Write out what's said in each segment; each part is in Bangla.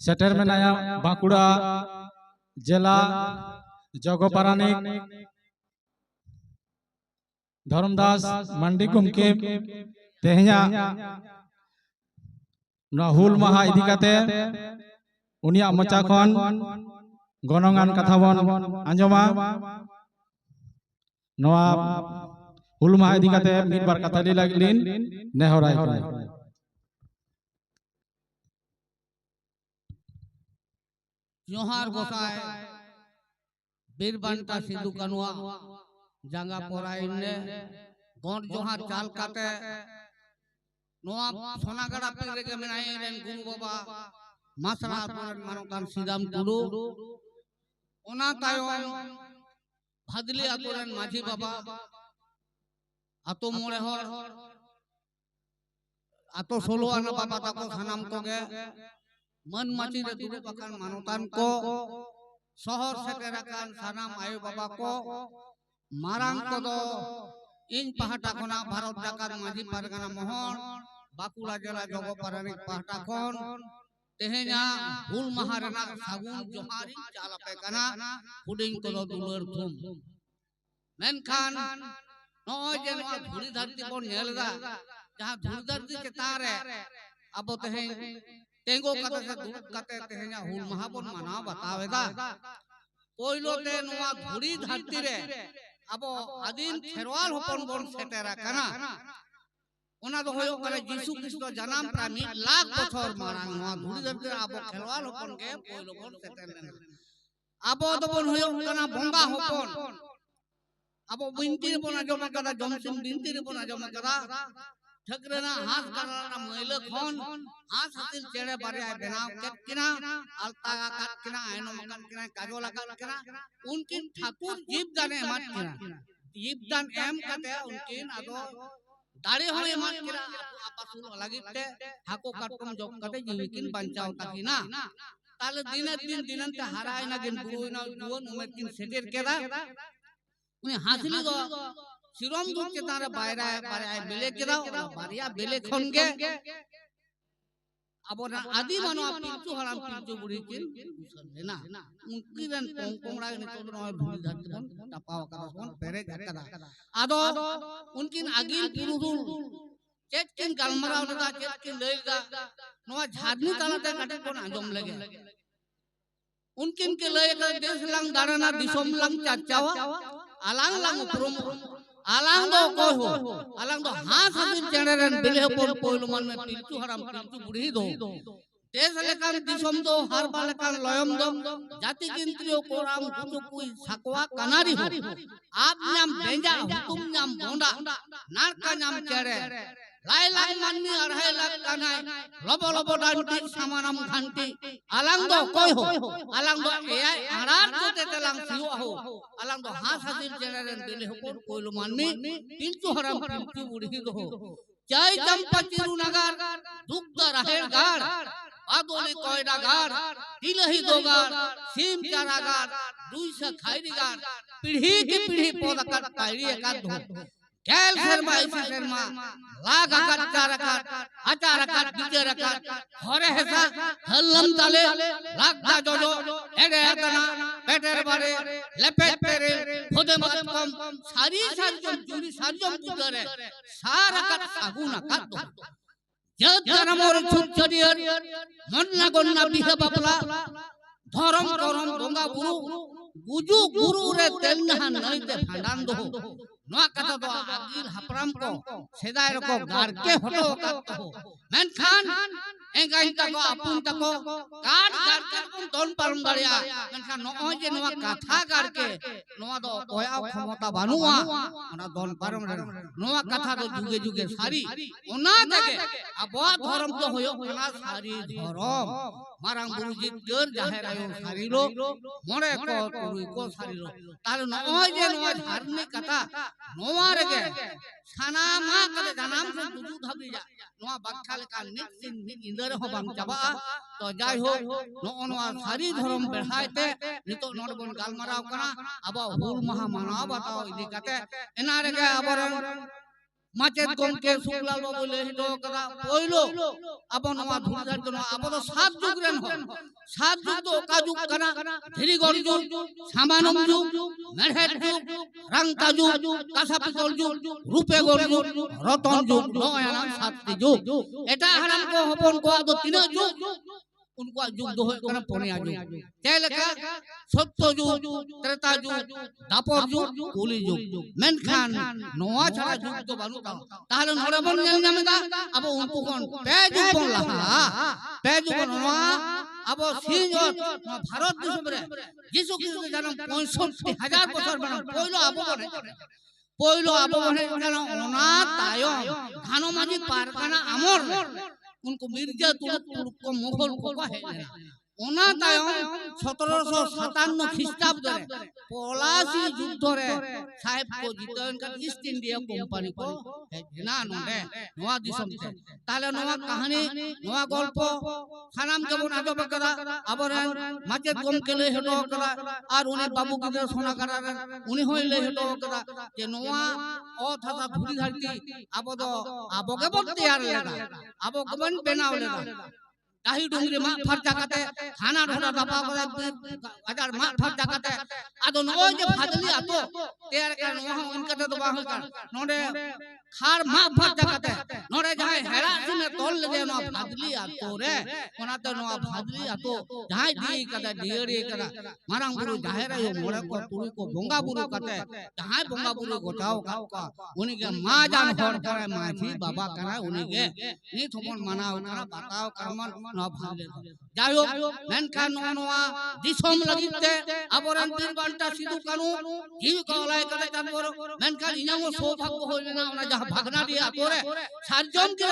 सेटर मेनाया बांकुड़ा जिला जगपारानिक धर्मदास मंडी गुमके तेहया नोआ हुल माहा इदी काते उनिया मोचा खन गनंगान कथा बन आंजमा नोआ हुल माहा इदी काते मिद बार कथा ली लागलिन नेहराय জোহার গোসায় বীরবান্টা সিধু কানুয়া জাঙ্গা পরাইনে গড় জোহার চাল কাটে নোয়া সোনাগাড়া পেগরে কে মেনাইলেন গুরু বাবা মাসরা আপনার মানকান সিদাম টুডু ওনা তায়ন ভাদলি আতরেন মাঝি বাবা আতো মোড়ে হর আতো সোলো আনা বাবা তাকো সানাম তোগে মাটি রে দুরু পাকান মানতান কো শহর সেটের আকান সানাম আয়ু বাবা কো। মারাং কদো ইন পাহাটা খনা ভারত জাকার মাঝি পারগানা মোহন। বাঁকুড়া জেলা জগপারানিক পাহাটা খন তেহেña হুল মাহারেনা সাগুন জোহারি চালাপে কানা হুডিং কদো দুলর থুম মেনখান নয় যে নয় ধুড়ি ধরতি বন নেলদা যাহা ধুড়ি ধরতি চেতারে আবো तेंगो कथा से दूर कते तेहना हुल महाबन मना बतावेदा पोइलो ते नवा धुरी धरती रे अबो आदिन खेरवाल होपन बन सेटेरा कना ओना दो होयो करे यीशु ख्रिस्ट जन्म प्राणी लाख बछर मारांग नवा धुरी धरती रे अबो खेरवाल होपन के पोइलो बन सेटेर लेना अबो दो बन होयो कना बंगा होपन अबो बिनती बन जमा कदा जमसिम बिनती बन जमा कदा ঠকরেনা হাস কারানা মহিলা খন হাস হাতিল চেড়ে বারে আয় বেনাও কেত কিনা আলতাগা কাট কিনা আয়নো মকান কিনা কাজোলা কাট কিনা উনকিন ঠাকুর জীব দানে এমাত কিনা জীব দান এম কাতে উনকিন আদো দাড়ি হয়ে এমাত কিনা আপাসুল লাগিতে হাকো কাটকম জব কাতে জীবিকিন বাঁচাও কাকিনা তাহলে দিনের দিন দিনতে হারায় না দিন পুরো না দুন উমের দিন সেটের কেরা উনি হাসলি গো চিরম দুঃখে তারা বাইরা বাইরা বেলে কেরাও বাড়িয়া বেলে খনকে আবার আদি মানো পিচু হারাম পিচু বুড়ি কিন না উনকি রেন কোং কোংড়া তো নয় ভুল ধরতে বন টাপাও কাদা পেরে গাকাদা আদো উনকিন আগিল পুরুদুল চেক কিন গালমারা ওটা চেক কিন লইগা নয় ঝাদনি তালাতে কাটে কোন আজম লাগে। উনকিন কে দেশ লাং দাঁড়ানা দিশম লাং চাচাওয়া আলাং লাং alang do ha samin cheneren bile pon poilu man me pintu haram pintu budi do দেশ লেকান দিসম দো হারবা লেকান লয়ম দো জাতি কিন্ত্রিয় কোরাম কুচুকুই সাকওয়া কানারি হো আপ নাম বেঞ্জা হুকুম নাম বন্ডা নারকা নাম চেড়ে লাই লাই মান্নি আড়াই লাখ কানাই। লব লব ডান্টি সামানাম ঘান্টি। আলাং দো কই হো আলাং দো এআই আড়ার কোতে তেলাং সিও হো আলাং দো হাস হাসিল জেনারেল দিলে হপন কইলো মানমি পিঞ্চু হারাম পিঞ্চু বুড়ি দো জয় চম্পা চিরুনাগার দুগ্ধ রাহের গাড়। আদলি কয়ডা গাড় দিলহি দোগার, সিম চারাগার দুইশা খাইরি গাড়। পিঢ়ি কি পিঢ়ি পদাকার পাইরি একাত ধো গেল শর্মা ইসি শর্মা লাগ আকার চার আকার আচার আকার দ্বিতীয় আকার হরে হেসা হল্লম তালে লাগদা জজো এডে এতনা পেটের বারে লেপেট পেরে খোদে মত কম সারি সারজম জুরি সারজম পুজরে সার আকার সাগুন আকার দো জনমর ছুটছড়িয়ে মন্না গন্না বিহে বাপলা ধরম করম বঙ্গা বুরু গুজু গুরু রে তেলনাহা নইতে ভান্ডান দো নোয়া কথা তো আগিল হাপরাম কো সেদাই রকো গারকে হটো কাত মেনখান এঙ্গাই তাকো আপুন তাকো গার গার কারকুন দন পারম দাড়িয়া মেনখান নয় যে নোয়া কথা গারকে নোয়া দো কয়া ক্ষমতা বানুয়া ওনা দন পারম নোয়া কথা তো যুগে যুগে সারি ওনা থেকে আবহাওয়া ধরম তো হইও ওনা সারি ধরম মারাং বুরু জিদ্দর জাহের আয়ো সারিলো মরে কো তুই কো সারিলো তাহলে নয় যে নয় ধার্মিক কথা নোয়া রেগে সানামা কালে জানাম সে দুদু ধাবি যা নোয়া বাক্খালে কাল নিক সিন নিক ইন্দরে হো বাং চাবা তো যাই হোক নো নোয়া সারি ধরম বেড়াইতে নিতো নড় বন গালমারাও কানা আবা হুল মাহা মানাও বাতাও ইদি কাতে এনা মাচেত গমকে শুক্লাল বাবু লেহিত কদা পইলো আবো নোয়া ধুরদার জন্য তো সাত যুগ রেন হন সাত যুগ তো যুগ কানা ধীরিগড় যুগ সামানম যুগ মেঢ়ের যুগ রাংতা যুগ কাঁসা পিতল যুগ রূপেগড় যুগ রতন যুগ নয় সাতটি যুগ। এটা হারাম কো হপন কো আদো তিনা যুগ। उनका युग दो है पुनिया युग क्या लिखा सत्य युग त्रेता युग दापर युग কলি যুগ মেনখান নোয়া ছাড়া যুগ তো বানুতা তাহলে নরে বন নেল নামেদা আবো উনকু কোন পে যুগ বন লাহা পে যুগ নোয়া আবো সিজত ভারত দেশ রে যিশু খ্রিস্ট জন্ম 65 হাজার বছর বানা পয়লো আবো বনে পয়লো আবো বনে জানো ওনা তায়ম ধানমাজি পারকানা আমর उनको मिर्ज़ा तो उनको को मुगल को कहे ওনা তায়ম সতেরোশো সাতান্ন খ্রিস্টাব্দ পলাশি যুদ্ধরে সাহেব কো জিতন কা ইস্ট ইন্ডিয়া কোম্পানি কো। হেনা নডে নোয়া দিসম তে। তাহলে নোয়া কাহিনী নোয়া গল্প। খানাম কেমন আজব করা আবরেন। মাঝে গম কেলে হেটো করা আর উনি বাবু কিদের সোনা করা। উনি হইলে হেটো করা যে নোয়া থাকা ভুরি ধারতি আবদ আবগে বলতে আর লেদা আবগমন বেনাও লেদা কাহি ডুঙ্গরি মা ফার জাগাতে খানা ঢোলা দাপা করে আজার মা ফার জাগাতে আদো নয় যে ফাদলি আতো তেয়ার কার নহ ইনকাতে তো বাহ কার নডে খার মা ফার জাগাতে নডে যাই হেরা সুনে তল লে ন ফাদলি আতো রে কোনাতে ন ফাদলি আতো যাই দি কাদা ডিয়রি কাদা মারাং বুরু জাহেরা ইও মোরে কো তুই কো বঙ্গা বুরু কাতে যাই বঙ্গা বুরু গোটাও কাকা উনিকে মা জান হর করে মাঝি বাবা কানা উনিকে নি থমন মানাও কানা বাতাও কারমান ওনা ভাগনা দিয়া সাতজন কে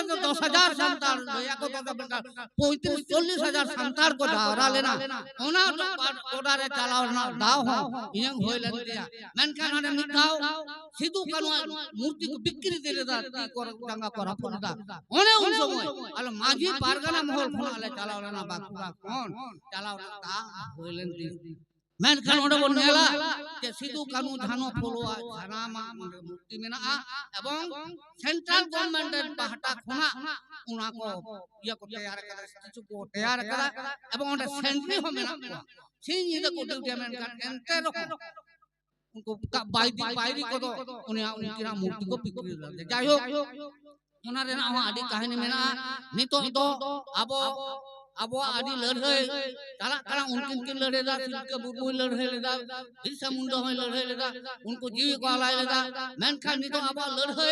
সন্তান সন্তান কো দাঁড়ালে না। ওনা ওডারে চালাও না দাও দিয়া। সিধু কানু মূর্তি কো বিক্রি দিলে দা কর ডাঙ্গা করা পড়দা অনেক সময় আলো মাঝি পারগানা মহল ফোনালে চালাও না বাকুরা কোন চালাও না তা হইলেন দিন মেনখান ওটা বল নেলা যে সিধু কানু ধানো ফলোয়া ধানামা মূর্তি মেনা এবং সেন্ট্রাল গভর্নমেন্টের পাহাটা খোনা উনা কো ইয়া কো তৈয়ার করা কিছু কো তৈয়ার করা এবং ওটা সেন্ট্রি হবে না সেই নিয়ে কো ডিউটি মেনখান এনতে রকম उनको বাইদি বাইরি কো তো উনি উনকি ઓનારે ના હું આડી કહાની મેના ની તો તો આબો આબો આડી લડહે તારા તારા ઉનકી કે લડે દા કે બુબુ લડહે લેદા દિશા મુંડો હોય લડહે લેદા ઉનકો જીવ કો લાય લેદા મેન ખાન ની તો આબો લડહે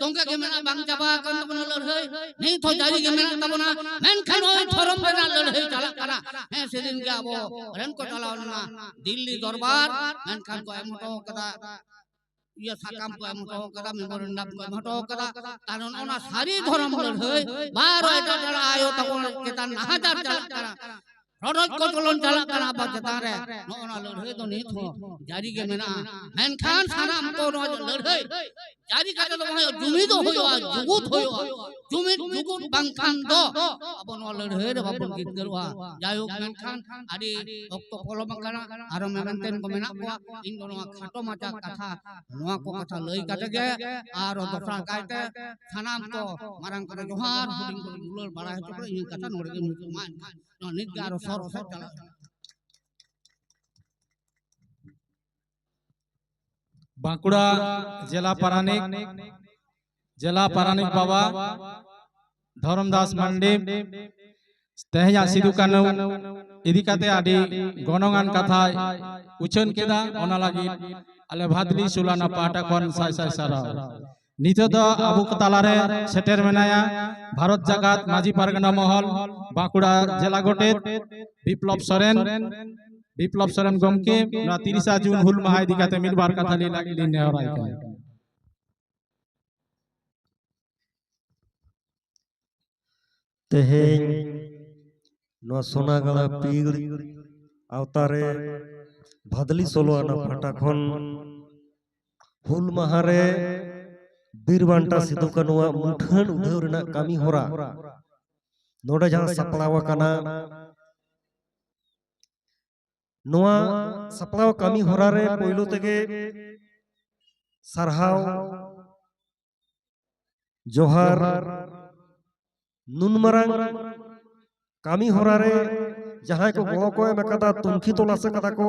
તોંકે કે મેના બાંગ જાબા કન બના લડહે ની તો જારી કે મેના તબના મેન ખાન હોય થોરમ બેના લડહે તારા તારા હે સેદિન કે આબો રન કો ચલાવના દિલ્હી દરબાર મેન ખાન કો એમ તો કદા ইয়া সাকাম কো এমন করা এমন করা কারণ ওনা সারি ধর্ম এটা আয়ো তখন হাজার নেই থো জারি কে মেনা। মেনখান সানাম কো রজ লড়াই। জারি কাজে তো হয় জুমি তো হইও আ জুগুত হইও জুমি জুগুত বাংখান দো। আপন লড়াই রে বাপন গীত করবা যাই হোক মেনখান আদি অক্ত ফলম কানা আর মেমেন্টেন কো মেনা কো ইন নোয়া খাটো মাচা কথা। নোয়া কো কথা লই কাটে গে। আর দফরা কাইতে সানাম কো। মারাং করে জোহার হুডিং করে দুলর বাড়া হচ্ছে করে ইন কথা নড়ে গে মুসলমান নিত আর সর সর চালা বাঁকুড়া জেলা পারানিক জেলা পারানিক বাবা ধরমদাস মান্ডি তেহয়া সিধু কানু ইদি কাতে আদি গণগান কাথা উচ্চারণ কেদা অনা লাগি আলে ভাদলি সুলানা পাটা খন সাই সাই সারা নিত দ আবু তালারে সেটের মেনায়া ভারত জাগাত মাঝি পারগানা মহল বাঁকুড়া জেলা গোটে বিপ্লব সরেন বিপ্লব সরেন গমকে না তিরিশা জুন হুল মাহাই দিকাতে মিলবার কথা লি লাগিলি নেহরাই কায় ᱛᱮᱦᱮᱧ ᱱᱚᱣᱟ ᱥᱳᱱᱟᱜᱟᱲᱟ ᱯᱤᱲ ᱟᱣᱛᱟᱨᱮ ᱵᱷᱟᱫᱞᱤ ᱥᱳᱞᱳ ᱟᱱᱟ ᱯᱷᱟᱴᱟ ᱠᱷᱚᱱ ᱦᱩᱞ ᱢᱟᱦᱟᱨᱮ ᱵᱤᱨ ᱵᱟᱱᱴᱟ ᱥᱤᱫᱩ ᱠᱟᱹᱱᱩᱣᱟᱜ ᱢᱩᱴᱷᱟᱹᱱ ᱩᱰᱷᱟᱹᱣ ᱨᱮᱱᱟᱜ ᱠᱟᱹᱢᱤ ᱦᱚᱨᱟ ᱱᱚᱰᱮ ᱡᱟᱦᱟᱸ ᱥᱟᱯᱲᱟᱣ ᱟᱠᱟᱱᱟ ᱱᱚᱣᱟ ᱥᱟᱯᱲᱟᱣ ᱠᱟᱹᱢᱤ ᱦᱚᱨᱟ ᱨᱮ ᱯᱳᱭᱞᱳ ᱛᱮᱜᱮ ᱥᱟᱨᱦᱟᱣ ᱡᱚᱦᱟᱨ ᱱᱩᱱ ᱢᱟᱨᱟᱝ ᱠᱟᱹᱢᱤ ᱦᱚᱨᱟ ᱨᱮ ᱡᱟᱦᱟᱸᱭ ᱠᱚ ᱜᱚᱲᱚ ᱠᱚ ᱮᱢ ᱟᱠᱟᱫᱟ ᱛᱩᱱᱠᱷᱤ ᱛᱚᱞᱟᱥ ᱟᱠᱟᱫᱟ ᱠᱚ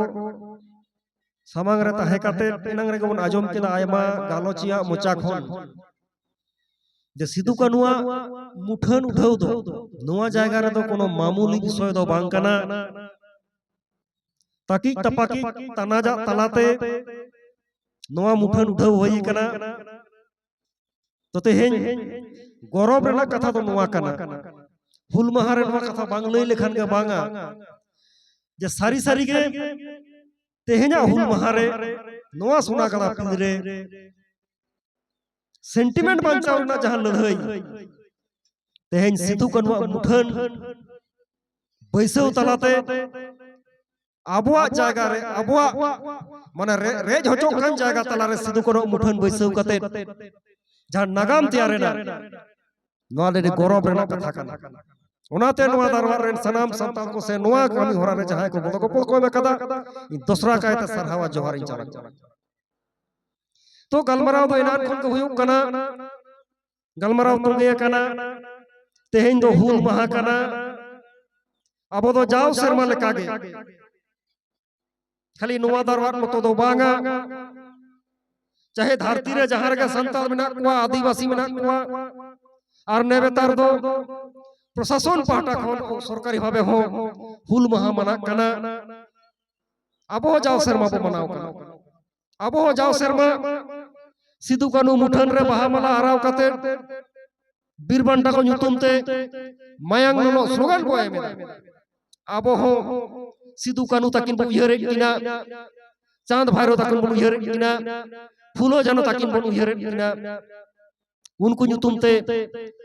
ᱥᱟᱢᱟᱝ ᱨᱮ ᱛᱟᱦᱮᱸ ᱠᱟᱛᱮ ᱮᱱᱟᱝ ᱨᱮᱜᱮ ᱵᱚᱱ ᱟᱸᱡᱚᱢ ᱠᱮᱫᱟ ᱟᱭᱢᱟ ᱜᱟᱞᱚᱪᱤᱭᱟᱹ ᱢᱚᱪᱟ ᱠᱷᱚᱱ ᱡᱮ ᱥᱤᱫᱩ ᱠᱟᱹᱱᱩᱣᱟᱜ ᱢᱩᱴᱷᱟᱹᱱ ᱩᱴᱷᱟᱹᱣ ᱫᱚ ᱱᱚᱣᱟ ᱡᱟᱭᱜᱟ ᱨᱮᱫᱚ কোনো মামুলি বিষয় ᱫᱚ ᱵᱟᱝ ᱠᱟᱱᱟ ᱛᱟᱹᱠᱤᱡ ᱛᱟᱯᱟᱠᱤᱡ ᱛᱟᱱᱟᱡᱟᱜ ᱛᱟᱞᱟᱛᱮ ᱱᱚᱣᱟ ᱢᱩᱴᱷᱟᱹᱱ ᱩᱴᱷᱟᱹᱣ ᱦᱩᱭ ᱟᱠᱟᱱᱟ ᱛᱚ ᱛᱮᱦᱮᱧ ᱜᱚᱨᱚᱵ ᱨᱮᱱᱟᱜ ᱠᱟᱛᱷᱟ ᱫᱚ ᱱᱚᱣᱟ ᱠᱟᱱᱟ ᱦᱩᱞ ᱢᱟᱦᱟ ᱨᱮ ᱱᱚᱣᱟ ᱠᱟᱛᱷᱟ ᱵᱟᱝ ᱞᱟᱹᱭ ᱞᱮᱠᱷᱟᱱ ᱜᱮ ᱵᱟᱝᱟ ᱡᱮ ᱥᱟᱹᱨᱤ ᱥᱟᱹᱨᱤ ᱜᱮ ᱛᱮᱦᱮᱧᱟᱜ ᱦᱩᱞ ᱢᱟᱦᱟᱨᱮ ᱱᱚᱣᱟ ᱥᱚᱱᱟ ᱠᱟᱱᱟ ᱯᱤᱱᱨᱮ ᱥᱮᱱᱴᱤᱢᱮᱱᱴ ᱵᱟᱧᱪᱟᱣ ᱨᱮᱱᱟᱜ ᱡᱟᱦᱟᱸ ᱞᱟᱹᱲᱦᱟᱹᱭ ᱛᱮᱦᱮᱧ ᱥᱤᱫᱩ ᱠᱟᱹᱱᱩᱣᱟᱜ ᱢᱩᱴᱷᱟᱹᱱ ᱵᱟᱹᱭᱥᱟᱹᱣ ᱛᱟᱞᱟᱛᱮ ᱟᱵᱚᱣᱟᱜ ᱡᱟᱭᱜᱟ ᱨᱮ ᱟᱵᱚᱣᱟᱜ ᱢᱟᱱᱮ ᱨᱮᱡ ᱦᱚᱪᱚᱜ ᱠᱟᱱ ᱡᱟᱭᱜᱟ ᱛᱟᱞᱟᱨᱮ ᱥᱤᱫᱩ ᱠᱟᱹᱱᱩᱣᱟᱜ ᱢᱩᱴᱷᱟᱹᱱ ᱵᱟᱹᱭᱥᱟᱹᱣ ᱠᱟᱛᱮ ᱡᱟᱦᱟᱸ ᱱᱟᱜᱟᱢ ᱛᱮᱭᱟᱨ ᱮᱱᱟ ᱱᱚᱣᱟ ᱞᱟᱹᱜᱤᱫ ᱜᱚᱨᱚᱵ ᱨᱮᱱᱟᱜ ᱠᱟᱛᱷᱟ ᱠᱟᱱᱟ उनाते नुआ दरबार रेन सनाम संता को से नुआ कामी होरा रे जहाँ को बोलो को पोको में कदा दूसरा काय तो सरहावा जोहार इन चलन तो गलमराव दो इनान को हुयुक कना। गलमराव तुंगे कना। तेहेन दो हुल महा कना। अब दो तो जाओ शर्मा लेका गे खाली नुआ दरबार मतो दो बांगा चाहे धरती रे जहाँ रे संतान मेना कुआ आदिवासी मेना कुआ और नेबेतार दो। प्रशासन पाहटा खन सरकारी भावे हो हुल महा मना कना अबो जाओ शर्मा बो मनाओ कना अबो जाओ शर्मा सिद्धू कानू मुठन रे बहा मला हराव कते बीरबंटा को नुतुम ते मायांग नलो स्लोगन बो एमे अबो हो सिद्धू कानू तकिन बो उहरे किना चांद भाईरो तकिन बो उहरे किना फूलो जनो तकिन बो उहरे किना उनको नुतुम ते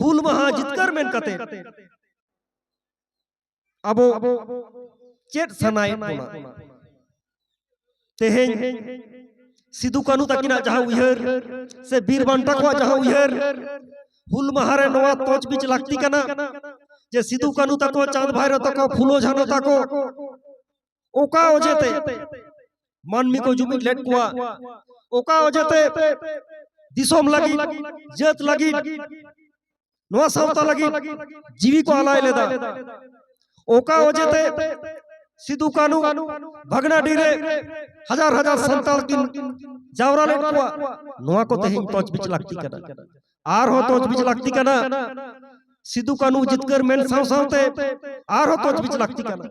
ᱦᱩᱞ ᱢᱟᱦᱟ ᱡᱤᱛᱠᱟᱹᱨ ᱢᱮᱱ ᱠᱟᱛᱮ ᱟᱵᱚ ᱪᱮᱫ ᱥᱟᱱᱟᱭᱮᱫ ᱵᱚᱱᱟ ᱛᱮᱦᱮᱧ ᱥᱤᱫᱩ ᱠᱟᱹᱱᱩ ᱛᱟᱹᱠᱤᱱᱟᱜ ᱡᱟᱦᱟᱸ ᱩᱭᱦᱟᱹᱨ ᱥᱮ ᱵᱤᱨ ᱵᱟᱱᱴᱟ ᱠᱚᱣᱟᱜ ᱡᱟᱦᱟᱸ ᱩᱭᱦᱟᱹᱨ ᱦᱩᱞ ᱢᱟᱦᱟ ᱨᱮ ᱱᱚᱣᱟ ᱛᱚᱡ ᱵᱤᱡ ᱞᱟᱹᱠᱛᱤ ᱠᱟᱱᱟ ᱡᱮ ᱥᱤᱫᱩ ᱠᱟᱹᱱᱩ ᱛᱟᱠᱚ ᱪᱟᱸᱫ ᱵᱷᱟᱭᱨᱚ ᱛᱟᱠᱚ ᱯᱷᱩᱞᱳ ᱡᱷᱟᱱᱚ ᱛᱟᱠᱚ ᱚᱠᱟ ᱚᱡᱮᱛᱮ ᱢᱟᱹᱱᱢᱤ ᱠᱚ ᱡᱩᱢᱤᱫ ᱞᱮᱫ ᱠᱚᱣᱟ ᱚᱠᱟ ᱚᱡᱮᱛᱮ ᱫᱤᱥᱚᱢ ᱞᱟᱹᱜᱤᱫ ᱡᱟᱹᱛ ᱞᱟᱹᱜᱤᱫ লাগি নোয়া সাওতা লাগি জীবি কো আলাই লেদা ওকা অজেতে সিধু কানু ভাগনা ডিরে হাজার হাজার সন্তাল কিন জাওরা লেট কোয়া নোয়া কো তেহিন তোজ বিচ লাগতি কানা আর হো তোজ বিচ লাগতি কানা সিধু কানু জিতকর মেন সাও সাওতে আর হো তোজ বিচ লাগতি কানা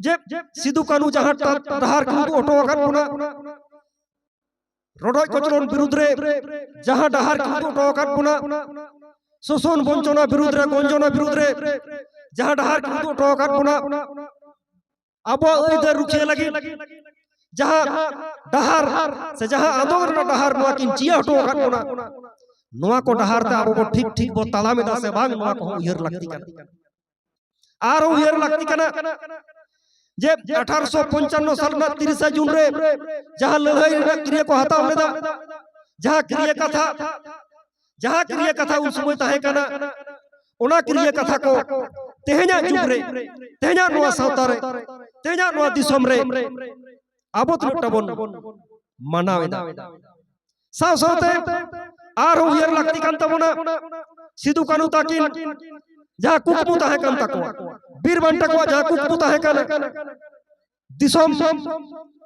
যে সিধু কানু যাহা তাহার কিন্তু অটো আকার পুনা রডয় কচলন বিরুদ্ধে যাহা ডাহার কিন্তু অটো আকার পুনা শোষণ বঞ্চনা বিরুদ্ধে গঞ্জনা বিরুদ্ধে যাহা ডাহার কিন্তু অটো আকার পুনা আবো ওইদের রুখিয়ে লাগি। যাহা ডাহার সে যাহা আন্দোলন ডাহার নোয়া কিন চিয়া অটো আকার পুনা নোয়া কো ডাহার তে আবো ঠিক ঠিক বো তালামে দাসে বাং নোয়া কো উইহার লাগতি কানা? আর উইহার লাগতি কানা? যে আঠারোশো পঞ্চান্ন সাল না তিরিশে জুন রে যাহা লড়াই ক্রিয়া কো হাতাও লেদা যাহা ক্রিয়া কথা যাহা ক্রিয়া কথা উন সময় তাহে কানা ওনা ক্রিয়া কথা কো তেহেña যুগ রে তেহেña নোয়া সাওতা রে তেহেña নোয়া দিসম রে আবো তিনটা বন মানাও এদা সাও সাওতে আর উইয়ার লাগতি কান তাবনা সিধু কানু তাকিন যাহা কুকমু তাহে কান তাকোয়া বীর বান্টা কোয়া যাহা কুকমু তাহে কানা দিসম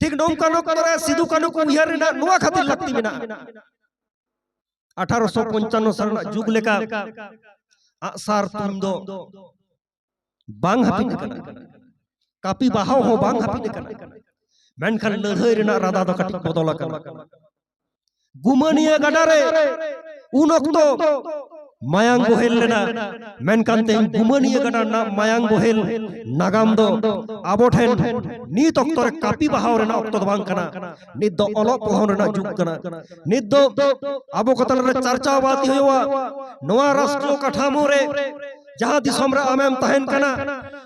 ঠিক নৌকান অক্ত রে সিধু কানু কো উইহার রেনা নোয়া খাতির লাগতি মেনা আঠারোশো পঞ্চান্ন সাল যুগ লেখা আসার তুম দো বাং হাপিন কানা ᱠᱟᱹᱯᱤ ᱵᱟᱦᱟᱣ ᱦᱚᱸ ᱵᱟᱝ ᱦᱟᱹᱯᱤᱫ ᱟᱠᱟᱱᱟ ᱢᱮᱱᱠᱷᱟᱱ ᱞᱟᱹᱲᱦᱟᱹᱭ ᱨᱮᱱᱟᱜ ᱨᱟᱫᱟ ᱫᱚ ᱠᱟᱹᱴᱤᱡ ᱵᱚᱫᱚᱞ ᱟᱠᱟᱱᱟ ᱜᱩᱢᱟᱹᱱᱤᱭᱟᱹ ᱜᱟᱰᱟᱨᱮ ᱩᱱ ᱚᱠᱛᱚ ᱢᱟᱭᱟᱝ ᱵᱳᱦᱮᱞ ᱞᱮᱱᱟ ᱢᱮᱱᱠᱷᱟᱱ ᱛᱮᱦᱮᱧ ᱜᱩᱢᱟᱹᱱᱤᱭᱟᱹ ᱜᱟᱰᱟ ᱨᱮᱱᱟᱜ ᱢᱟᱭᱟᱝ ᱵᱳᱦᱮᱞ ᱱᱟᱜᱟᱢ ᱫᱚ ᱟᱵᱚ ᱴᱷᱮᱱ ᱱᱤᱛ ᱚᱠᱛᱚ ᱨᱮ ᱠᱟᱹᱯᱤ ᱵᱟᱦᱟᱣ ᱨᱮᱱᱟᱜ ᱚᱠᱛᱚ ᱫᱚ ᱵᱟᱝ ᱠᱟᱱᱟ ᱱᱤᱛ ᱫᱚ ᱚᱞᱚᱜ ᱯᱚᱲᱦᱚᱱ ᱨᱮᱱᱟᱜ ᱡᱩᱜᱽ ᱠᱟᱱᱟ ᱱᱤᱛ ᱫᱚ ᱟᱵᱚ ko ᱛᱟᱞᱟᱨᱮ ᱪᱟᱨᱪᱟᱣ ᱵᱟᱛᱤ ᱦᱩᱭᱩᱜᱼᱟ ᱱᱚᱣᱟ ᱨᱟᱥᱴᱨᱚ ᱠᱟᱴᱷᱟᱢᱳ ᱨᱮ ᱡᱟᱦᱟᱸ ᱫᱤᱥᱚᱢ ᱨᱮ ᱟᱢᱮᱢ ᱛᱟᱦᱮᱱ ᱠᱟᱱᱟ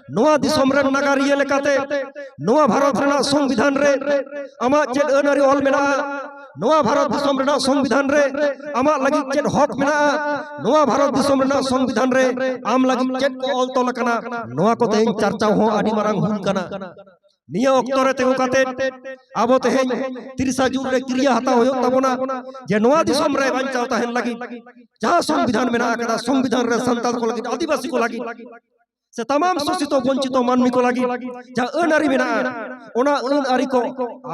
ᱱᱚᱣᱟ ᱫᱤᱥᱚᱢ ᱨᱮᱱ ᱱᱟᱜᱟᱨᱤᱭᱟᱹ ᱞᱮᱠᱟᱛᱮ ᱱᱚᱣᱟ ᱵᱷᱟᱨᱚᱛ ᱨᱮᱱᱟᱜ ᱥᱚᱝᱵᱤᱫᱷᱟᱱ ᱨᱮ ᱟᱢᱟᱜ ᱪᱮᱫ ᱟᱹᱱᱟᱹᱨᱤ ᱚᱞ ᱢᱮᱱᱟᱜᱼᱟ ᱱᱚᱣᱟ ᱵᱷᱟᱨᱚᱛ ᱫᱤᱥᱚᱢ ᱨᱮᱱᱟᱜ ᱥᱚᱝᱵᱤᱫᱷᱟᱱ ᱨᱮ ᱟᱢᱟᱜ ᱞᱟᱹᱜᱤᱫ ᱪᱮᱫ ᱦᱚᱠ ᱢᱮᱱᱟᱜᱼᱟ ᱱᱚᱣᱟ ᱵᱷᱟᱨᱚᱛ ᱫᱤᱥᱚᱢ ᱨᱮᱱᱟᱜ ᱥᱚᱝᱵᱤᱫᱷᱟᱱ ᱨᱮ ᱟᱢ ᱞᱟᱹᱜᱤᱫ ᱪᱮᱫ ᱠᱚ ᱚᱞ ᱛᱚᱞ ᱟᱠᱟᱱᱟ ᱱᱚᱣᱟ ᱠᱚ ᱛᱮᱦᱮᱧ ᱪᱟᱨᱪᱟᱣ ᱦᱚᱸ ᱟᱹᱰᱤ ᱢᱟᱨᱟᱝ ᱦᱩᱭᱩᱜ ᱠᱟᱱᱟ ᱱᱤᱭᱟᱹ ᱚᱠᱛᱚ ᱨᱮ ᱛᱤᱸᱜᱩ ᱠᱟᱛᱮ ᱟᱵᱚ ᱛᱮᱦᱮᱧ ᱛᱤᱨᱤᱥᱟ ᱡᱩᱱ ᱨᱮ ᱠᱤᱨᱤᱭᱟᱹ ᱦᱟᱛᱟᱣ ᱦᱩᱭᱩᱜ ᱛᱟᱵᱚᱱᱟ ᱡᱮ ᱱᱚᱣᱟ ᱫᱤᱥᱚᱢ ᱨᱮ ᱵᱟᱧᱪᱟᱣ ᱛᱟᱦᱮᱱ ᱞᱟᱹᱜᱤᱫ ᱡᱟᱦᱟᱸ ᱥᱚᱝᱵᱤᱫᱷᱟᱱ ᱢᱮᱱᱟᱜ ᱟᱠᱟᱫᱟ ᱥᱚᱝᱵᱤᱫᱷᱟᱱ ᱨᱮ ᱥᱟᱱᱛᱟᱲ ᱠᱚ ᱞᱟᱹᱜᱤᱫ ᱟᱹᱫᱤᱵᱟᱹᱥᱤ ᱠᱚ ᱞᱟᱹᱜᱤᱫ ᱥᱮ ᱛᱟᱢᱟᱢ ᱥᱳᱥᱤᱛᱚ ᱵᱚᱧᱪᱤᱛᱚ ᱢᱟᱹᱱᱢᱤ ᱠᱚ ᱞᱟᱹᱜᱤᱫ ᱡᱟᱦᱟᱸ ᱟᱹᱱ ᱟᱹᱨᱤ ᱢᱮᱱᱟᱜᱼᱟ ᱚᱱᱟ ᱟᱹᱱ ᱟᱹᱨᱤ ᱠᱚ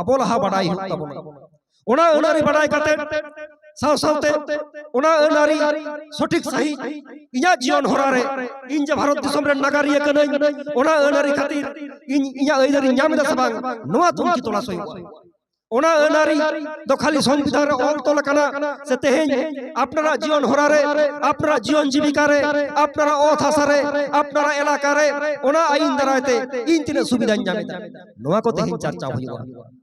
ᱟᱵᱚ ᱞᱟᱦᱟ ᱵᱟᱰᱟᱭ ᱦᱩᱭᱩᱜ ᱛᱟᱵᱚᱱᱟ ᱚᱱᱟ ᱟᱹᱱ ᱟᱹᱨᱤ ᱵᱟᱰᱟᱭ ᱠᱟᱛᱮ ᱥᱟᱶ ᱥᱟᱶᱛᱮ ᱚᱱᱟ ᱟᱹᱱ ᱟᱹᱨᱤ ᱥᱚᱴᱷᱤᱠ ᱥᱟᱺᱦᱤᱡ ᱤᱧᱟᱹᱜ ᱡᱤᱭᱚᱱ ᱦᱚᱨᱟ ᱨᱮ ᱤᱧ ᱡᱮ ᱵᱷᱟᱨᱚᱛ ᱫᱤᱥᱚᱢ ᱨᱮᱱ ᱱᱟᱜᱟᱨᱤᱭᱟᱹ ᱠᱟᱹᱱᱟᱹᱧ ᱚᱱᱟ ᱟᱹᱱ ᱟᱹᱨᱤ ᱠᱷᱟᱹᱛᱤᱨ ᱤᱧ ᱤᱧᱟᱹᱜ ᱟᱹᱭᱫᱟᱹᱨᱤᱧ ᱧᱟᱢ ᱮᱫᱟ ᱥᱮ ᱵᱟᱝ ᱱᱚᱣᱟ ᱛᱩᱱᱠᱷᱤ ᱛᱚᱞᱟᱥ ᱦᱩᱭᱩᱜᱼᱟ ᱚᱱᱟ ᱟᱹᱱ ᱟᱹᱨᱤ ᱫᱚ ᱠᱷᱟᱹᱞᱤ ᱥᱚᱝᱵᱤᱫᱷᱟᱱ ᱨᱮ ᱚᱞ ᱛᱚᱞ ᱟᱠᱟᱱᱟ ᱥᱮ ᱛᱮᱦᱮᱧ ᱟᱯᱱᱟᱨᱟᱜ ᱡᱤᱭᱚᱱ ᱦᱚᱨᱟ ᱨᱮ ᱟᱯᱱᱟᱨᱟᱜ ᱡᱤᱭᱚᱱ ᱡᱤᱵᱤᱠᱟ ᱨᱮ ᱟᱯᱱᱟᱨᱟᱜ ᱚᱛ ᱦᱟᱥᱟ ᱨᱮ ᱟᱯᱱᱟᱨᱟᱜ ᱮᱞᱟᱠᱟ ᱨᱮ ᱚᱱᱟ ᱟᱹᱭᱤᱱ ᱫᱟᱨᱟᱭ ᱛᱮ ᱤᱧ ᱛᱤᱱᱟᱹᱜ ᱥᱩᱵᱤᱫᱷᱟᱧ ᱧᱟᱢ ᱮᱫᱟ ᱱᱚᱣᱟ ᱠᱚ ᱛᱮᱦᱮᱧ ᱪᱟᱨᱪᱟᱣ ᱦᱩᱭᱩᱜᱼᱟ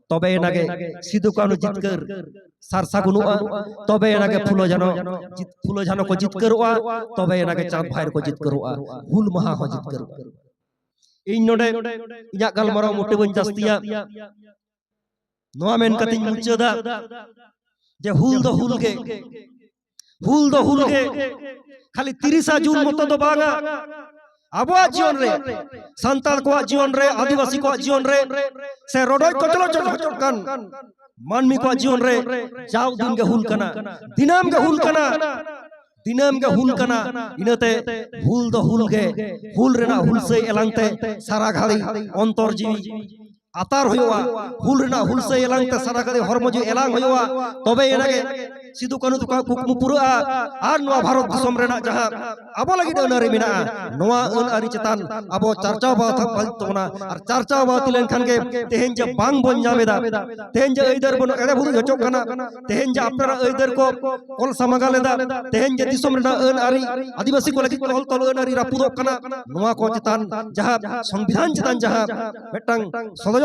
ᱛᱚᱵᱮ ᱮᱱᱟᱜᱮ ᱥᱤᱫᱩ ᱠᱟᱹᱱᱩ ᱡᱤᱛᱠᱟᱹᱨ ᱥᱟᱨ ᱥᱟᱹᱜᱩᱱᱚᱜᱼᱟ ᱛᱚᱵᱮ ᱮᱱᱟᱜᱮ ᱯᱷᱩᱞᱳ ᱡᱷᱟᱱᱚ ᱡᱤᱛ- ᱯᱷᱩᱞᱳ ᱡᱷᱟᱱᱚ ᱠᱚ ᱡᱤᱛᱠᱟᱹᱨᱚᱜᱼᱟ ᱛᱚᱵᱮ ᱮᱱᱟᱜᱮ ᱪᱟᱸᱫ ᱵᱷᱟᱭᱨ ᱠᱚ ᱡᱤᱛᱠᱟᱹᱨᱚᱜᱼᱟ ᱦᱩᱞ ᱢᱟᱦᱟ ᱦᱚᱸ ᱡᱤᱛᱠᱟᱹᱨᱚᱜᱼᱟ ᱤᱧ ᱱᱚᱰᱮ ᱤᱧᱟᱹᱜ ᱜᱟᱞᱢᱟᱨᱟᱣ ᱢᱚᱴᱮ ᱵᱟᱹᱧ ᱡᱟᱹᱥᱛᱤᱭᱟ ᱱᱚᱣᱟ ᱢᱮᱱ ᱠᱟᱛᱮᱧ ᱢᱩᱪᱟᱹᱫᱟ যে হুল দ হুল গে হুল দ হুল গে খালি তিরিশা জুন মতো দ বাঙা আবহাওয়া জীবন রে সান্তাল কোয়া জীবন রে আদিবাসী কোয়া জীবন রে সে রডয় কচলো চট কান মানমি কোয়া জীবন রে যাও দিন গে হুল কানা দিনাম গে হুল কানা দিনাম গে হুল কানা ইনাতে হুল দ হুল গে হুল রেনা হুল সে এলাংতে সারা ঘাড়ি অন্তর জীবী আতার হইয়া হুল না হুলসে এলাং তে সারা হরমজি এলাং হইয়া তবে এনাগে সিধু কানু তুকা কুকমু পুরা আর নোয়া ভারত ভাষম রেনা যাহা। আবো লাগি দে অনারে মিনা নোয়া অন আরি চেতান আবো চর্চা বা থা পালতোনা আর চর্চা বা তিলেন খান গে তেহেন যে বাং বন যাবে দা তেহেন যে এইদার বন এরে ভুল হচক খানা। তেহেন যে আপনারা এইদার কো কল সামাগালে দা তেহেন যে দিসম রেনা অন আরি আদিবাসী কো লাগি কল তল অন আরি রাপুদক খানা। নোয়া কো চেতান যাহা সংবিধান চেতান। যাহা মেটাং সদজ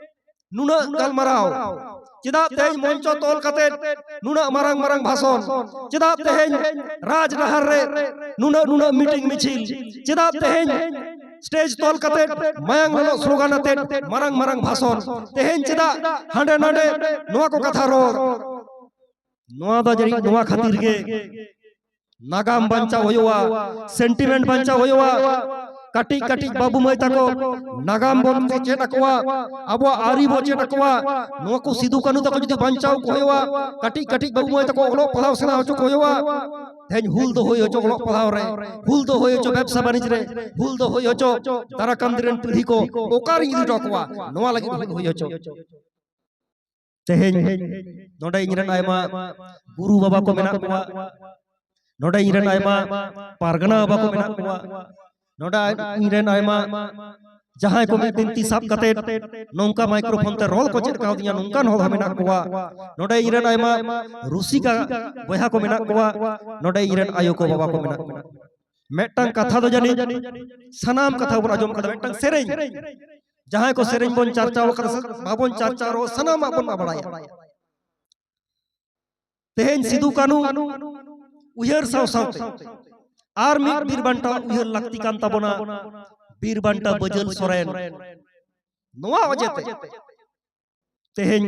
नुना গাল মারাও চেদা তেজ মঞ্চ তল কাতে নুনা मरंग মারাং ভাষণ চেদা তেহেন রাজ ডাহার রে नुना নুনা মিটিং মিছিল চেদা स्टेज तोल कते मयंग हलो स्लोगन ते मरंग मरंग भाषण। तेज चिदा हंडे नाडे। नुआ को कथा रो नुआ दा जरी नुआ खातिर के नागाम बंचा होयोवा। सेंटीमेंट बंचा होयोवा। মাই তাকো নাগাম বন চেট আকোয়া আবো আরি বো চেট আকোয়া নোয়া কো সিধু কানু তাকো যদি বাঞ্চাও কো হইওয়া কাটি কাটি বাবু মাই তাকো অলো পড়াও সেনা হচো কো হইওয়া তেহেন হুল দো হই হচো অলো পড়াও রে হুল দো হই হচো ব্যবসা বাণিজ্য রে হুল দো হই হচো তারা কান্দিরেন পিढ़ी को ওকার ইদি টকওয়া নোয়া লাগি হই হচো তেহেন নডে ইংরেন আইমা গুরু বাবা ko menak kowa নডে ইংরেন আইমা পারগনা বাবা jahay ko med ᱱᱚᱰᱟ ᱤᱧᱨᱮᱱ ᱟᱭᱢᱟ ᱡᱟᱦᱟᱸᱭ ᱠᱚ ᱢᱤᱫ ᱵᱤᱱᱛᱤ ᱥᱟᱵ ᱠᱟᱛᱮ ᱱᱚᱝᱠᱟ ᱢᱟᱭᱠᱨᱳᱯᱷᱳᱱ ᱛᱮ ᱨᱚᱲ ᱠᱚ ᱪᱮᱫ ᱠᱟᱣᱫᱤᱧᱟ ᱱᱚᱝᱠᱟᱱ ᱦᱚᱲ ᱢᱮᱱᱟᱜ ᱠᱚᱣᱟ ᱱᱚᱰᱮ ᱤᱧᱨᱮᱱ ᱟᱭᱢᱟ ᱨᱩᱥᱤᱠᱟ ᱵᱚᱭᱦᱟ ᱠᱚ ᱢᱮᱱᱟᱜ ᱠᱚᱣᱟ ᱱᱚᱰᱮ ᱤᱧᱨᱮᱱ ᱟᱭᱳ ᱠᱚ ᱵᱟᱵᱟ ᱠᱚ ᱢᱮᱱᱟᱜ ᱠᱚᱣᱟ ᱢᱤᱫᱴᱟᱝ ᱠᱟᱛᱷᱟ ᱫᱚ ᱡᱟᱹᱱᱤᱡ ᱥᱟᱱᱟᱢ ᱠᱟᱛᱷᱟ ᱵᱚᱱ ᱟᱸᱡᱚᱢ ᱠᱟᱫᱟ ᱢᱤᱫᱴᱟᱝ ᱥᱮᱨᱮᱧ ᱡᱟᱦᱟᱸᱭ ᱠᱚ ᱥᱮᱨᱮᱧ ᱵᱚᱱ ᱪᱟᱨᱪᱟᱣ ᱠᱟᱫᱟ ᱵᱟᱵᱚᱱ ᱪᱟᱨᱪᱟᱣ ᱨᱮᱦᱚᱸ ᱥᱟᱱᱟᱢᱟᱜ ᱵᱚᱱ ᱵᱟᱲᱟᱭᱟ ᱛᱮᱦᱮᱧ ᱥᱤᱫᱩ ᱠᱟᱹᱱᱩ ᱩᱭᱦᱟᱹᱨ ᱥᱟᱶ ᱥᱟᱶᱛᱮ আর মিক বীরবান্টা উইহর লাগতি কান্তাবনা বীরবান্টা বজল সরেন। নোয়া অজেতে। তেহেন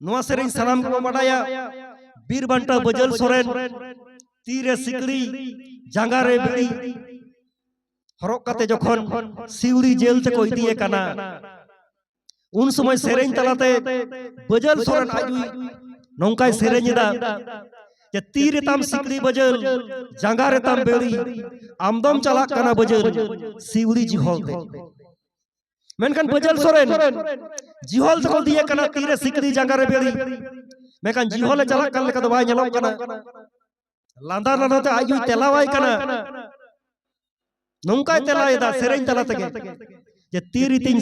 নোয়া সেরেন সালাম কো মাডায়া বীরবান্টা বজল সরেন। তীরে সিকড়ি জাঙ্গারে বিড়ি। হরক কাতে যখন সিউড়ি জেল থেকে ইদিয়ে কানা। উন সময় সেরেন তালাতে বজল সরেন আজুই নৌকায় সেরেন দা के तीर रेताम सिकड़ी बजल जांगा रेताम बेड़ी आमदम चला कना बजल सिवड़ी जिहल दे। मेनखान बजल सोरेन जिहल जखन दिए कना तीर रे जांगा रे बेड़ी। मेनखान जिहल चला कन लेका दो बाय कना। लांदा लांदा ते आयु तेलावाई कना। नुंका नंकाय तेलायदा सेरेन तेला तके तला तगे जे तीरितिंग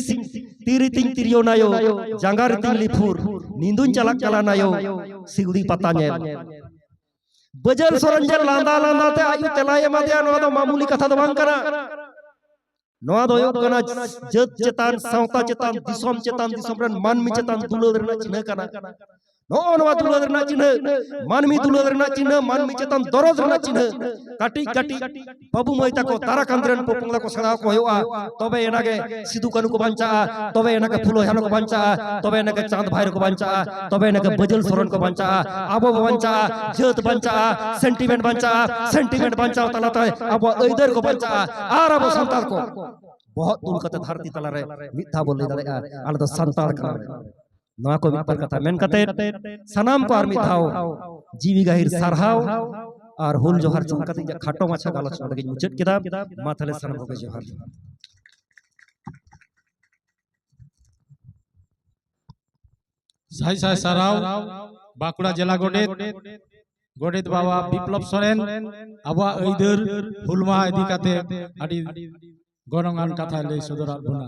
तीरितिंग तिरियो नायो जांगार तिंगली फूर निंदुन चला कला नायो सिगुड़ी पता नेल। ᱵᱟᱡᱟᱨ ᱥᱚᱨᱚᱧᱡᱟ ᱞᱟᱸᱫᱟ ᱞᱟᱸᱫᱟ ᱛᱮ ᱟᱭᱩ ᱛᱮᱞᱟᱭ ᱮᱢᱟᱫᱮᱭᱟ ᱱᱚᱣᱟ ᱫᱚ ᱢᱟᱢᱩᱞᱤ ᱠᱟᱛᱷᱟ ᱫᱚ ᱵᱟᱝ ᱠᱟᱱᱟ ᱱᱚᱣᱟ ᱫᱚ ᱦᱩᱭᱩᱜ ᱠᱟᱱᱟ ᱡᱟᱹᱛ ᱪᱮᱛᱟᱱ ᱥᱟᱶᱛᱟ ᱪᱮᱛᱟᱱ ᱫᱤᱥᱚᱢ ᱪᱮᱛᱟᱱ ᱫᱤᱥᱚᱢ ᱨᱮᱱ ᱢᱟᱹᱱᱢᱤ ᱪᱮᱛᱟᱱ ᱫᱩᱞᱟᱹᱲ ᱨᱮᱱᱟᱜ ᱪᱤᱱᱦᱟᱹ ᱠᱟᱱᱟ ᱱᱚᱜᱼᱚ ᱱᱚᱣᱟ ᱫᱩᱞᱟᱹᱲ ᱨᱮᱱᱟᱜ ᱪᱤᱱᱦᱟᱹ ᱢᱟᱹᱱᱢᱤ ᱫᱩᱞᱟᱹᱲ ᱨᱮᱱᱟᱜ ᱪᱤᱱᱦᱟᱹ ᱢᱟᱹᱱᱢᱤ ᱪᱮᱛᱟᱱ ᱫᱚᱨᱚᱫ ᱨᱮᱱᱟᱜ ᱪᱤᱱᱦᱟᱹ ᱠᱟᱹᱴᱤᱡ ᱠᱟᱹᱴᱤᱡ ᱵᱟᱹᱵᱩ ᱢᱟᱹᱭ ᱛᱟᱠᱚ ᱛᱟᱨᱟᱠᱟᱱᱛ ᱨᱮᱱ ᱯᱚᱯᱚᱝᱲᱟ ᱠᱚ ᱥᱮᱬᱟ ᱠᱚ ᱦᱩᱭᱩᱜᱼᱟ ᱛᱚᱵᱮ ᱮᱱᱟᱜᱮ ᱥᱤᱫᱩ ᱠᱟᱹᱱᱩ ᱠᱚ ᱵᱟᱧᱪᱟᱜᱼᱟ ᱛᱚᱵᱮ ᱮᱱᱟᱜᱮ ᱯᱷᱩᱞᱳ ᱦᱮᱢ ᱠᱚ ᱵᱟᱧᱪᱟᱜᱼᱟ ᱛᱚᱵᱮ ᱮᱱᱟᱜᱮ ᱪᱟᱸᱫ ᱵᱷᱟᱭ ᱠᱚ ᱵᱟᱧᱪᱟᱜᱼᱟ ᱛᱚᱵᱮ ᱮᱱᱟᱜᱮ ᱵᱟᱡᱟᱞ ᱥᱚᱨᱚᱱ ᱠᱚ ᱵᱟᱧᱪᱟᱜᱼᱟ ᱟᱵᱚ ᱵᱚ ᱵᱟᱧᱪᱟᱜᱼᱟ ᱡᱟᱹᱛ ᱵᱟᱧᱪᱟᱜᱼᱟ ᱥᱮᱱᱴᱤᱢᱮᱱᱴ ᱵᱟᱧᱪᱟᱜᱼᱟ ᱥᱮᱱᱴᱤᱢᱮᱱᱴ ᱵᱟᱧᱪᱟᱣ ᱛᱟᱞᱟᱛᱮ ᱟᱵᱚᱣᱟᱜ ᱟᱹᱭᱫᱟᱹᱨ ᱠᱚ ᱵᱟᱧᱪᱟᱜᱼᱟ ᱟᱨ ᱟᱵᱚ ᱥᱟᱱᱛᱟᱲ ᱠᱚ ᱵᱚᱦᱚᱜ ᱛᱩᱞ ᱠᱟᱛᱮ ᱫᱷᱟᱹᱨᱛᱤ ᱛᱟᱞᱟᱨᱮ ᱢᱤᱫ ᱫᱷᱟᱣ ᱵᱚᱱ ᱞᱟᱹᱭ ᱫᱟᱲᱮᱭᱟᱜᱼᱟ ᱟᱞᱮ ᱫᱚ ᱥᱟᱱᱛᱟᱲ ᱠᱟᱱᱟᱞᱮ ᱱᱚᱣᱟ ᱠᱚ ᱢᱤᱫ ᱵᱟᱨ ᱠᱟᱛᱷᱟ ᱢᱮᱱ ᱠᱟᱛᱮ ᱥᱟᱱᱟᱢ ᱠᱚ ᱟᱨ ᱢᱤᱫ ᱫᱷᱟᱣ ᱡᱤᱣᱤ ᱜᱟᱹᱦᱤᱨ ᱥᱟᱨᱦᱟᱣ ᱟᱨ ᱦᱩᱞ ᱡᱚᱦᱟᱨ ᱪᱚᱞ ᱠᱟᱛᱮ ᱤᱧᱟᱹᱜ ᱠᱷᱟᱴᱚ ᱢᱟᱪᱷᱟ ᱜᱟᱞᱚᱪ ᱱᱚᱰᱮ ᱜᱤᱧ ᱢᱩᱪᱟᱹᱫ ᱠᱮᱫᱟ ᱢᱟ ᱛᱟᱦᱞᱮ ᱥᱟᱱᱟᱢ ᱠᱚᱜᱮ ᱡᱚᱦᱟᱨ সাই সাই সারাও বাঁকুড়া জেলা গোডেত গোডেত বাবা বিপ্লব সরেন আবহাওয়া ঐদের হুলমা ইদি কাতে আডি গণগান কথা লই সদর বনা